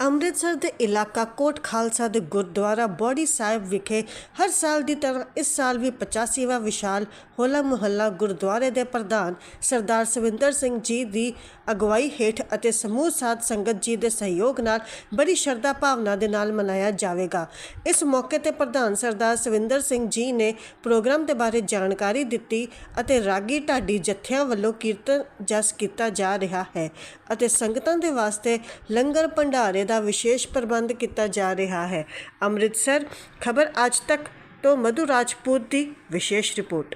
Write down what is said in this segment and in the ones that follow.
ਅੰਮ੍ਰਿਤਸਰ ਦੇ ਇਲਾਕਾ ਕੋਟ ਖਾਲਸਾ ਦੇ ਗੁਰਦੁਆਰਾ ਬੋੜੀ ਸਾਹਿਬ ਵਿਖੇ ਹਰ ਸਾਲ ਦੀ ਤਰ੍ਹਾਂ ਇਸ ਸਾਲ ਵੀ 85ਵਾਂ ਵਿਸ਼ਾਲ ਹੋਲਾ ਮੁਹੱਲਾ ਗੁਰਦੁਆਰੇ ਦੇ ਪ੍ਰਧਾਨ ਸਰਦਾਰ ਸਵਿੰਦਰ ਸਿੰਘ ਜੀ ਦੀ ਅਗਵਾਈ ਹੇਠ ਅਤੇ ਸਮੂਹ ਸਾਧ ਸੰਗਤ ਜੀ ਦੇ ਸਹਿਯੋਗ ਨਾਲ ਬੜੀ ਸ਼ਰਧਾ ਭਾਵਨਾ ਦੇ ਨਾਲ ਮਨਾਇਆ ਜਾਵੇਗਾ। ਇਸ ਮੌਕੇ ਤੇ ਪ੍ਰਧਾਨ ਸਰਦਾਰ ਸਵਿੰਦਰ ਸਿੰਘ ਜੀ ਨੇ ਪ੍ਰੋਗਰਾਮ ਦੇ ਬਾਰੇ ਜਾਣਕਾਰੀ ਦਿੱਤੀ ਅਤੇ ਰਾਗੀ ਢਾਡੀ ਜਥਿਆਂ ਵੱਲੋਂ ਕੀਰਤਨ ਜਸ ਕੀਤਾ ਜਾ ਰਿਹਾ ਹੈ ਅਤੇ ਸੰਗਤਾਂ ਦੇ ਵਾਸਤੇ ਲੰਗਰ ਭੰਡਾਰੇ ਦਾ ਵਿਸ਼ੇਸ਼ ਪ੍ਰਬੰਧ ਕੀਤਾ ਜਾ ਰਿਹਾ ਹੈ। ਅੰਮ੍ਰਿਤਸਰ, ਖਬਰ ਅੱਜ ਤੱਕ ਤੋਂ ਮਧੂ ਰਾਜਪੂਤ ਦੀ ਵਿਸ਼ੇਸ਼ ਰਿਪੋਰਟ।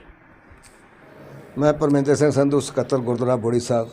ਮੈਂ ਪਰਮਿੰਦਰ ਸਿੰਘ ਸੰਧੂ, ਸਕੱਤਰ ਗੁਰਦੁਆਰਾ ਬੋੜੀ ਸਾਹਿਬ।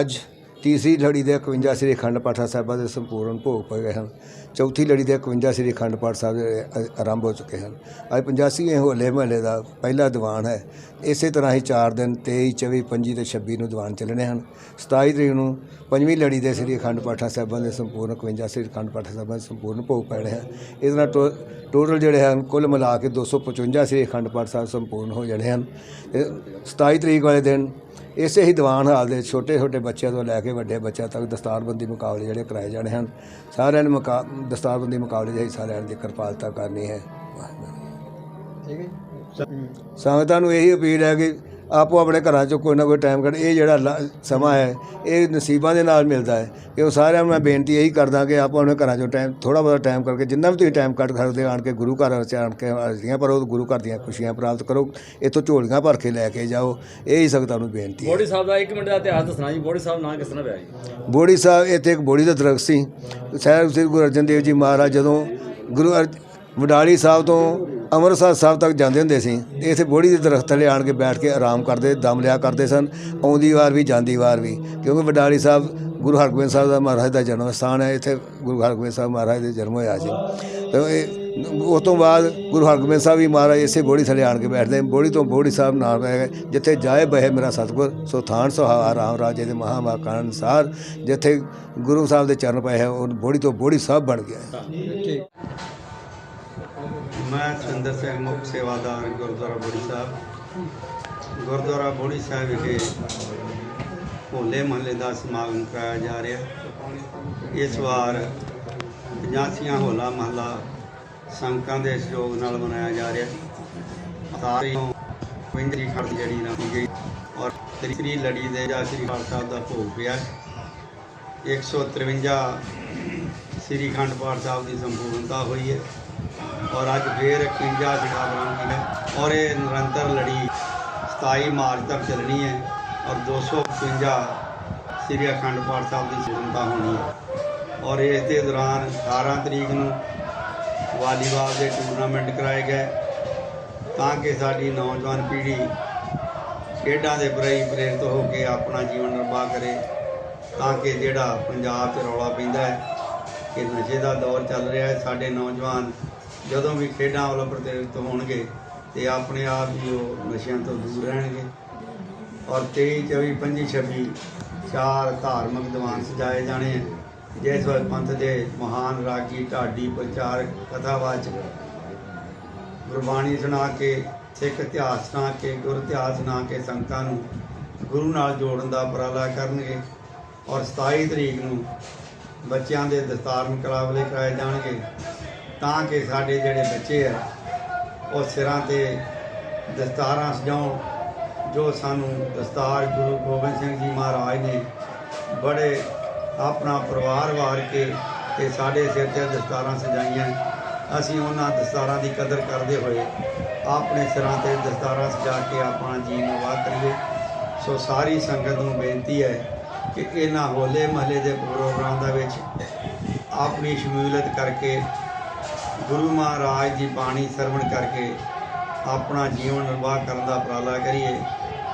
ਅੱਜ ਤੀਸਰੀ ਲੜੀ ਦੇ 51 ਸ੍ਰੀ ਅਖੰਡ ਪਾਠਾ ਸਾਹਿਬਾਂ ਦੇ ਸੰਪੂਰਨ ਭੋਗ ਪਏ ਗਏ ਹਨ। ਚੌਥੀ ਲੜੀ ਦੇ 51 ਸ੍ਰੀ ਅਖੰਡ ਪਾਠ ਸਾਹਿਬ ਦੇ, ਅ- ਆਰੰਭ ਹੋ ਚੁੱਕੇ ਹਨ। ਅੱਜ 85ਵੇਂ ਹੋਲੇ ਮਹੱਲੇ ਦਾ ਪਹਿਲਾ ਦੀਵਾਨ ਹੈ। ਇਸੇ ਤਰ੍ਹਾਂ ਹੀ 4 ਦਿਨ 23 24 25 ਤੇ 26 ਨੂੰ ਦੀਵਾਨ ਚੱਲਣੇ ਹਨ। 27 ਤਰੀਕ ਨੂੰ ਪੰਜਵੀਂ ਲੜੀ ਦੇ ਸ੍ਰੀ ਅਖੰਡ ਪਾਠਾ ਸਾਹਿਬਾਂ ਦੇ ਸੰਪੂਰਨ 51 ਸ੍ਰੀ ਅਖੰਡ ਪਾਠਾ ਸਾਹਿਬਾਂ ਦੇ ਸੰਪੂਰਨ ਭੋਗ ਪੈਣੇ ਹਨ। ਇਸ ਨਾਲ ਟੋ- ਟੋਟਲ ਜਿਹੜੇ ਹਨ, ਕੁੱਲ ਮਿਲਾ ਕੇ 255 ਸ੍ਰੀ ਅਖੰਡ ਪਾਠ ਸਾਹਿਬ ਸੰਪੂਰਨ ਹੋ ਜਾਣੇ ਹਨ। ਤੇ 27 ਤਰੀਕ ਵਾਲੇ ਦਿਨ ਇਸੇ ਹੀ ਦੀਵਾਨ ਹਾਲ ਦੇ ਛੋਟੇ ਛੋਟੇ ਬੱਚਿਆਂ ਤੋਂ ਲੈ ਕੇ ਵੱਡੇ ਬੱਚਿਆਂ ਤੱਕ ਦਸਤਾਰਬੰਦੀ ਮੁਕਾਬਲੇ ਜਿਹੜੇ ਕਰਾਏ ਜਾਣੇ ਹਨ। ਸਾਰਿਆਂ ਨੇ ਮੁਕਾ ਦਸਤਾਰਬੰਦੀ ਮੁਕਾਬਲੇ 'ਚ ਹਿੱਸਾ ਲੈਣ ਦੀ ਕਿਰਪਾਲਤਾ ਕਰਨੀ ਹੈ। ਸੰਗਤਾਂ ਨੂੰ ਇਹੀ ਅਪੀਲ ਹੈ ਕਿ ਆਪੋ ਆਪਣੇ ਘਰਾਂ 'ਚੋਂ ਕੋਈ ਨਾ ਕੋਈ ਟਾਈਮ ਕੱਢ ਇਹ ਜਿਹੜਾ ਲ- ਸਮਾਂ ਹੈ ਇਹ ਨਸੀਬਾਂ ਦੇ ਨਾਲ ਮਿਲਦਾ ਹੈ ਕਿ ਉਹ ਸਾਰਿਆਂ ਨੂੰ ਮੈਂ ਬੇਨਤੀ ਇਹੀ ਕਰਦਾ ਕਿ ਆਪੋ ਆਪਣੇ ਘਰਾਂ 'ਚੋਂ ਟਾਈਮ ਥੋੜਾ ਬਹੁਤਾ ਟਾਈਮ ਕਰਕੇ ਜਿੰਨਾ ਵੀ ਤੁਸੀਂ ਟਾਈਮ ਕੱਢ ਸਕਦੇ ਆਣ ਕੇ ਗੁਰੂ ਘਰ ਵਿੱਚ ਆਣ ਕੇ ਹਾਜ਼ਰੀਆਂ ਭਰੋ ਗੁਰੂ ਘਰ ਦੀਆਂ ਖੁਸ਼ੀਆਂ ਪ੍ਰਾਪਤ ਕਰੋ ਇੱਥੋਂ ਝੋਲੀਆਂ ਭਰ ਕੇ ਲੈ ਕੇ ਜਾਓ ਇਹ ਹੀ ਸੰਗਤਾਂ ਨੂੰ ਬੇਨਤੀ ਹੈ। ਬੋੜੀ ਸਾਹਿਬ ਦਾ 1 ਮਿੰਟ ਦਾ ਇਤਿਹਾਸ ਦੱਸਣਾ ਜੀ ਬੋੜੀ ਸਾਹਿਬ ਨਾਂ ਕਿਸ ਤਰ੍ਹਾਂ ਪਿਆ ਜੀ? ਬੋੜੀ ਸਾਹਿਬ ਇੱਥੇ ਇੱਕ ਬੋੜੀ ਦਾ ਦਰਖਤ ਸੀ ਸਾਹਿਬ ਸ੍ਰੀ ਗੁਰੂ ਅਰਜਨ ਦੇਵ ਜੀ ਮਹਾਰਾਜ ਜਦੋਂ ਗੁਰੂ ਅਰ- ਵਡਾਲੀ ਸਾਹਿਬ ਤੋਂ ਅੰਮ੍ਰਿਤਸਰ ਸਾਹਿਬ ਤੱਕ ਜਾਂਦੇ ਹੁੰਦੇ ਸੀ। ਇੱਥੇ ਬੋੜੀ ਦੇ ਦਰਖਤ ਥੱਲੇ ਆਣ ਕੇ ਬੈਠ ਕੇ ਆਰਾਮ ਕਰਦੇ, ਦਮ ਲਿਆ ਕਰਦੇ ਸਨ। ਆਉਂਦੀ ਵਾਰ ਵੀ, ਜਾਂਦੀ ਵਾਰ ਵੀ। ਕਿਉਂਕਿ ਵਡਾਲੀ ਸਾਹਿਬ, ਗੁਰੂ ਹਰਗੋਬਿੰਦ ਸਾਹਿਬ ਦਾ ਮਹਾਰਾਜ ਦਾ ਜਨਮ ਸਥਾਨ ਹੈ। ਇੱਥੇ ਗੁਰੂ ਹਰਗੋਬਿੰਦ ਸਾਹਿਬ ਮਹਾਰਾਜ ਦੇ ਜਨਮ ਹੋਇਆ ਸੀ। ਤੇ ਉਸ ਤੋਂ ਬਾਅਦ ਗੁਰੂ ਹਰਗੋਬਿੰਦ ਸਾਹਿਬ ਵੀ ਮਹਾਰਾਜ ਇਸੇ ਬੋੜੀ ਥੱਲੇ ਆਣ ਕੇ ਬੈਠਦੇ ਬੋੜੀ ਤੋਂ ਬੋੜੀ ਸਾਹਿਬ ਨਾਲ ਪੈ ਗਏ। ਜਿੱਥੇ ਜਾਏ ਬਹਿ ਮੇਰਾ ਸਤਿਗੁਰ, ਸੋ ਥਾਨ ਸੁਹਾਵਾ ਰਾਮ ਰਾਜੇ ਦੇ ਮਹਾਮਾਕਾਨ ਅਨੁਸਾਰ ਜਿੱਥੇ ਗੁਰੂ ਸਾਹਿਬ ਦੇ ਚਰਨ ਪਏ ਹੈ, ਉਹ ਬੋੜੀ ਤੋਂ ਬੋੜੀ ਸਾਹਿਬ ਬਣ ਗਿਆ ਮੈਂ ਸੁੰਦਰ ਸਿੰਘ ਮੁੱਖ ਸੇਵਾਦਾਰ ਗੁਰਦੁਆਰਾ ਬੋੜੀ ਸਾਹਿਬ। ਗੁਰਦੁਆਰਾ ਬੋੜੀ ਸਾਹਿਬ ਵਿਖੇ ਹੋਲੇ ਮਹੱਲੇ ਦਾ ਸਮਾਗਮ ਕਰਾਇਆ ਜਾ ਰਿਹਾ। ਇਸ ਵਾਰ 85ਵਾਂ ਹੋਲਾ ਮਹੱਲਾ ਸੰਗਤਾਂ ਦੇ ਸਹਿਯੋਗ ਨਾਲ ਮਨਾਇਆ ਜਾ ਰਿਹਾ। ਸਾਰੇ ਵਿੰਦਰੀ ਖੜ ਜਿਹੜੀ ਨਾ ਗਈ ਔਰ ਤੀਸਰੀ ਲੜੀ ਦੇ ਜਾਂ ਸ੍ਰੀ ਅਕਾਲ ਸਾਹਿਬ ਦਾ ਭੋਗ ਪਿਆ। 153 ਸ੍ਰੀ ਅਖੰਡ ਪਾਠ ਸਾਹਿਬ ਦੀ ਸੰਪੂਰਨਤਾ ਹੋਈ ਹੈ। ਔਰ ਅੱਜ ਫੇਰ 51 ਜਿਹੜਾ ਬਰਾਮਦ ਹੈ ਔਰ ਇਹ ਨਿਰੰਤਰ ਲੜੀ 27 ਮਾਰਚ ਤੱਕ ਚੱਲਣੀ ਹੈ ਔਰ 255 ਸ੍ਰੀ ਅਖੰਡ ਪਾਠ ਸਾਹਿਬ ਦੀ ਸੰਪੂਰਨਤਾ ਹੋਣੀ ਹੈ। ਔਰ ਇਸ ਦੇ ਦੌਰਾਨ 18 ਤਰੀਕ ਨੂੰ ਵਾਲੀਬਾਲ ਦੇ ਟੂਰਨਾਮੈਂਟ ਕਰਾਏ ਗਏ ਤਾਂ ਕਿ ਸਾਡੀ ਨੌਜਵਾਨ ਪੀੜ੍ਹੀ ਖੇਡਾਂ ਦੇ ਪ੍ਰਤੀ ਪ੍ਰੇਰਿਤ ਹੋ ਕੇ ਆਪਣਾ ਜੀਵਨ ਨਿਰਵਾਹ ਕਰੇ ਤਾਂ ਕਿ ਜਿਹੜਾ ਪੰਜਾਬ 'ਚ ਰੌਲਾ ਪੈਂਦਾ ਹੈ ਕਿ ਨਸ਼ੇ ਦਾ ਦੌਰ ਚੱਲ ਰਿਹਾ ਹੈ, ਸਾਡੇ ਨੌਜਵਾਨ ਜਦੋਂ ਵੀ ਖੇਡਾਂ ਵੱਲੋਂ ਪ੍ਰੇਰਿਤ ਹੋਣਗੇ ਤੇ ਆਪਣੇ ਆਪ ਹੀ ਉਹ ਨਸ਼ਿਆਂ ਤੋਂ ਦੂਰ ਰਹਿਣਗੇ। ਔਰ 23 24 25 26 ਚਾਰ ਧਾਰਮਿਕ ਦੀਵਾਨ ਸਜਾਏ ਜਾਣੇ ਹੈ ਜਿਸ ਵਿੱਚ ਪੰਥ ਦੇ ਮਹਾਨ ਰਾਗੀ, ਢਾਡੀ, ਪ੍ਰਚਾਰਕ, ਕਥਾਵਾਚਕ ਗੁਰਬਾਣੀ ਸੁਣਾ ਕੇ, ਸਿੱਖ ਇਤਿਹਾਸ ਸੁਣਾ ਕੇ, ਗੁਰ ਇਤਿਹਾਸ ਸੁਣਾ ਕੇ ਸੰਗਤਾਂ ਨੂੰ ਗੁਰੂ ਨਾਲ ਜੋੜਨ ਦਾ ਉਪਰਾਲਾ ਕਰਨਗੇ ਔਰ 27 ਤਰੀਕ ਨੂੰ ਬੱਚਿਆਂ ਦੇ ਦਸਤਾਰਨ ਮੁਕਾਬਲੇ ਕਰਾਏ ਜਾਣਗੇ। ਤਾਂ ਕਿ ਸਾਡੇ ਜਿਹੜੇ ਬੱਚੇ ਆ, ਉਹ ਸਿਰਾਂ ਤੇ ਦਸਤਾਰਾਂ ਸਜਾਉਣ, ਜੋ ਸਾਨੂੰ ਦਸਤਾਰ ਗੁਰੂ ਗੋਬਿੰਦ ਸਿੰਘ ਜੀ ਮਹਾਰਾਜ ਨੇ ਬੜੇ ਆਪਣਾ ਪਰਿਵਾਰ ਵਾਰ ਕੇ ਤੇ ਸਾਡੇ ਸਿਰ ਤੇ ਦਸਤਾਰਾਂ ਸਜਾਈਆਂ। ਅਸੀਂ ਉਹਨਾਂ ਦਸਤਾਰਾਂ ਦੀ ਕਦਰ ਕਰਦੇ ਹੋਏ ਆਪਣੇ ਸਿਰਾਂ ਤੇ ਦਸਤਾਰਾਂ ਸਜਾ ਕੇ ਆਪਣਾ ਜੀਵਨ ਨਿਰਵਾਹ ਕਰੀਏ। ਸੋ ਸਾਰੀ ਸੰਗਤ ਨੂੰ ਬੇਨਤੀ ਹੈ ਕਿ ਇਹਨਾਂ ਹੋਲੇ ਮਹੱਲੇ ਦੇ ਪ੍ਰੋਗਰਾਮ ਦਾ ਵਿੱਚ ਆਪਣੀ ਸ਼ਮੂਲੀਅਤ ਕਰਕੇ ਗੁਰੂ ਮਹਾਰਾਜ ਦੀ ਬਾਣੀ ਸਰਵਣ ਕਰਕੇ ਆਪਣਾ ਜੀਵਨ ਨਿਰਵਾਹ ਕਰਨ ਦਾ ਉਪਰਾਲਾ ਕਰੀਏ,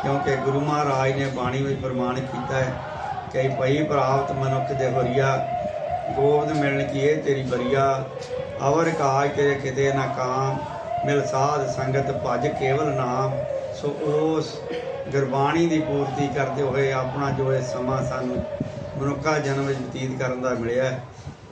ਕਿਉਂਕਿ ਗੁਰੂ ਮਹਾਰਾਜ ਨੇ ਬਾਣੀ ਵਿੱਚ ਪ੍ਰਮਾਣ ਕੀਤਾ ਹੈ ਕਿ ਭਈ ਪ੍ਰਾਪਤ ਮਨੁੱਖ ਦੇ ਹੋਰੀਆ, ਗੋਬਿੰਦ ਮਿਲਣ ਕੀ ਤੇਰੀ ਬਰੀਆ, ਅਵਰ ਕਾਜ ਤੇਰੇ ਕਿਤੇ ਨਾ ਕਾਮ, ਮਿਲ ਸਾਧ ਸੰਗਤ ਭਜ ਕੇਵਲ ਨਾਮ, ਸੋ ਉਸ ਗੁਰਬਾਣੀ ਦੀ ਪੂਰਤੀ ਕਰਦੇ ਹੋਏ ਆਪਣਾ ਜੋ ਇਹ ਸਮਾਂ ਸਾਨੂੰ ਮਨੁੱਖਾ ਜਨਮ ਵਿੱਚ ਬਤੀਤ ਕਰਨ ਦਾ ਮਿਲਿਆ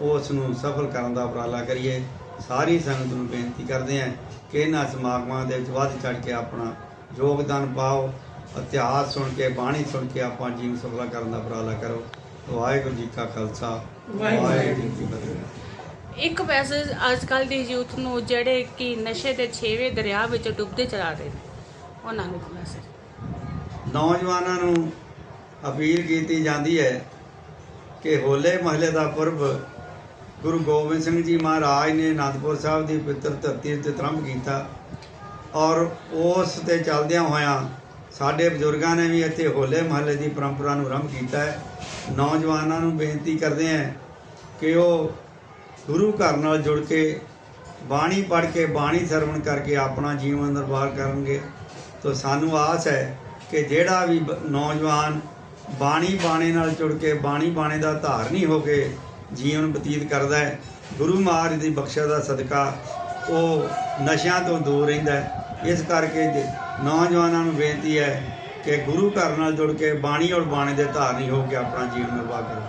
ਉਸ ਨੂੰ ਸਫਲ ਕਰਨ ਦਾ ਉਪਰਾਲਾ ਕਰੀਏ। ਸਾਰੀ ਸੰਗਤ ਨੂੰ ਬੇਨਤੀ ਕਰਦੇ ਹਾਂ ਕਿ ਇਹਨਾਂ ਸਮਾਗਮਾਂ ਦੇ ਵਿੱਚ ਵੱਧ ਚੜ ਕੇ ਆਪਣਾ ਯੋਗਦਾਨ ਪਾਓ ਇਤਿਹਾਸ ਸੁਣ ਕੇ ਬਾਣੀ ਸੁਣ ਕੇ ਆਪਾਂ ਜੀਵਨ ਸਫਲਾ ਕਰਨ ਦਾ ਉਪਰਾਲਾ ਕਰੋ। ਵਾਹਿਗੁਰੂ ਜੀ ਕਾ ਖਾਲਸਾ ਵਾਹਿਗੁਰੂ ਜੀ ਕੀ ਫਤਿਹ। ਇੱਕ ਮੈਸੇਜ ਅੱਜ ਕੱਲ ਦੀ ਯੂਥ ਨੂੰ ਜਿਹੜੇ ਕਿ ਨਸ਼ੇ ਦੇ ਛੇਵੇਂ ਦਰਿਆ ਵਿੱਚ ਡੁੱਬਦੇ ਚਲਾ ਰਹੇ ਨੇ ਉਹਨਾਂ ਨੂੰ ਮੈਸੇਜ ਨੌਜਵਾਨਾਂ ਨੂੰ ਅਪੀਲ ਕੀਤੀ ਜਾਂਦੀ ਹੈ ਕਿ ਹੋਲੇ ਮਹੱਲੇ ਦਾ ਪੁਰਬ ਗੁਰੂ ਗੋਬਿੰਦ ਸਿੰਘ ਜੀ ਮਹਾਰਾਜ ਨੇ ਅਨੰਦਪੁਰ ਸਾਹਿਬ ਦੀ ਪਵਿੱਤਰ ਧਰਤੀ ਉੱਤੇ ਤਰੰਭ ਕੀਤਾ ਔਰ ਉਸ ਤੇ ਚੱਲਦਿਆਂ ਹੋਇਆਂ ਸਾਡੇ ਬਜ਼ੁਰਗਾਂ ਨੇ ਵੀ ਇੱਥੇ ਹੋਲੇ ਮਹੱਲੇ ਦੀ ਪਰੰਪਰਾ ਨੂੰ ਆਰੰਭ ਕੀਤਾ ਹੈ। ਨੌਜਵਾਨਾਂ ਨੂੰ ਬੇਨਤੀ ਕਰਦੇ ਹਾਂ ਕਿ ਉਹ ਗੁਰੂ ਘਰ ਨਾਲ ਜੁੜ ਕੇ ਬਾਣੀ ਪੜ੍ਹ ਕੇ, ਬਾਣੀ ਸਰਵਣ ਕਰਕੇ ਆਪਣਾ ਜੀਵਨ ਨਿਰਵਾਹ ਕਰਨਗੇ। ਤਾਂ ਸਾਨੂੰ ਆਸ ਹੈ ਕਿ ਜਿਹੜਾ ਵੀ ਬ- ਨੌਜਵਾਨ ਬਾਣੀ ਬਾਣੇ ਨਾਲ ਜੁੜ ਕੇ, ਬਾਣੀ ਬਾਣੇ ਦਾ ਧਾਰਨੀ ਹੋ ਕੇ ਜੀਵਨ ਬਤੀਤ ਕਰਦਾ ਹੈ। ਗੁਰੂ ਮਹਾਰਾਜ ਦੀ ਬਖਸ਼ਿਸ਼ ਦਾ ਸਦਕਾ ਉਹ ਨਸ਼ਿਆਂ ਤੋਂ ਦੂਰ ਰਹਿੰਦਾ ਇਸ ਕਰਕੇ ਨੌਜਵਾਨਾਂ ਨੂੰ ਬੇਨਤੀ ਹੈ ਕਿ ਗੁਰੂ ਘਰ ਨਾਲ ਜੁੜ ਕੇ ਬਾਣੀ ਔਰ ਬਾਣੀ ਦੇ ਧਾਰਨੀ ਹੋ ਕੇ ਆਪਣਾ ਜੀਵਨ ਨਿਰਵਾਹ ਕਰੋ।